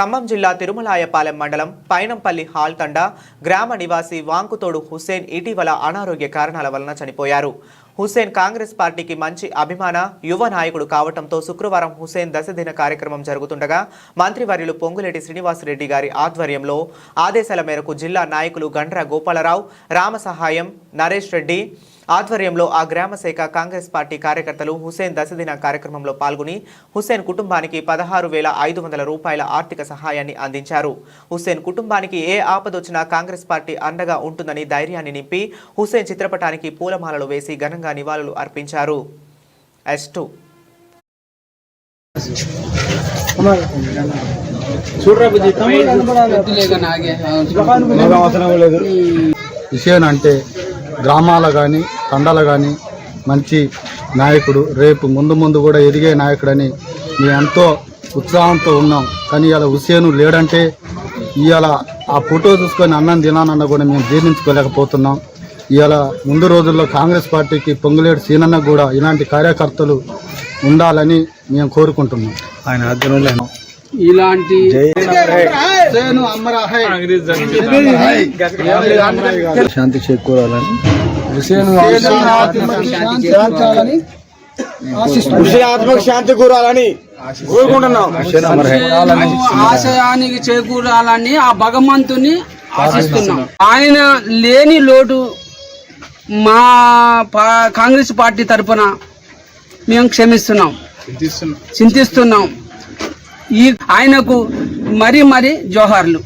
ఖమ్మం జిల్లా తిరుమలాయపాలెం మండలం పైనంపల్లి హాల్తండ గ్రామ నివాసి వాంకుతోడు హుసేన్ ఇటీవల అనారోగ్య కారణాల వలన చనిపోయారు. హుస్సేన్ కాంగ్రెస్ పార్టీకి మంచి అభిమాన యువ నాయకుడు కావటంతో శుక్రవారం హుస్సేన్ దశదిన కార్యక్రమం జరుగుతుండగా మంత్రివర్యులు పొంగులేటి శ్రీనివాసరెడ్డి గారి ఆధ్వర్యంలో ఆదేశాల మేరకు జిల్లా నాయకులు గండ్ర గోపాలరావు రామ సహాయం నరేష్ రెడ్డి ఆధ్వర్యంలో ఆ గ్రామ శాఖ కాంగ్రెస్ పార్టీ కార్యకర్తలు హుస్సేన్ దశదిన కార్యక్రమంలో పాల్గొని హుస్సేన్ కుటుంబానికి పదహారు వేల ఐదు వందల రూపాయల ఆర్థిక సహాయాన్ని అందించారు. హుస్సేన్ కుటుంబానికి ఏ ఆపదొచ్చినా కాంగ్రెస్ పార్టీ అండగా ఉంటుందని ధైర్యాన్ని నింపి హుస్సేన్ చిత్రపటానికి పూలమాలలు వేసి ఘనంగా నివాళులు అర్పించారు. ఎస్ టూ విషయం అంటే గ్రామాల కానీ తండాల కానీ మంచి నాయకుడు రేపు ముందు ముందు కూడా ఎదిగే నాయకుడని మేము ఎంతో ఉత్సాహంతో ఉన్నాం. కానీ ఇవాళ హుసేను లేడంటే ఇవాళ ఆ ఫోటో చూసుకొని అన్నం తినానన్న కూడా మేము జీర్ణించుకోలేకపోతున్నాం. ఇవాళ ముందు రోజుల్లో కాంగ్రెస్ పార్టీకి పొంగులేడు సీనన్న కూడా ఇలాంటి కార్యకర్తలు ఉండాలని మేము కోరుకుంటున్నాం. ఆయన ఆధ్వర్యంలో ఇలాంటి శాంతి చేకూరాలని ఆత్మకు శాంతి కూరాలని కోరుకుంటున్నాం. ఆశయానికి చేకూరాలని ఆ భగవంతుని ఆశిస్తున్నాం. ఆయన లేని లోటు మా పా- కాంగ్రెస్ పార్టీ తరఫున మేము క్షమిస్తున్నాం. చింతిస్తున్నాం. ఈ ఆయనకు మరి మరి జోహార్లు.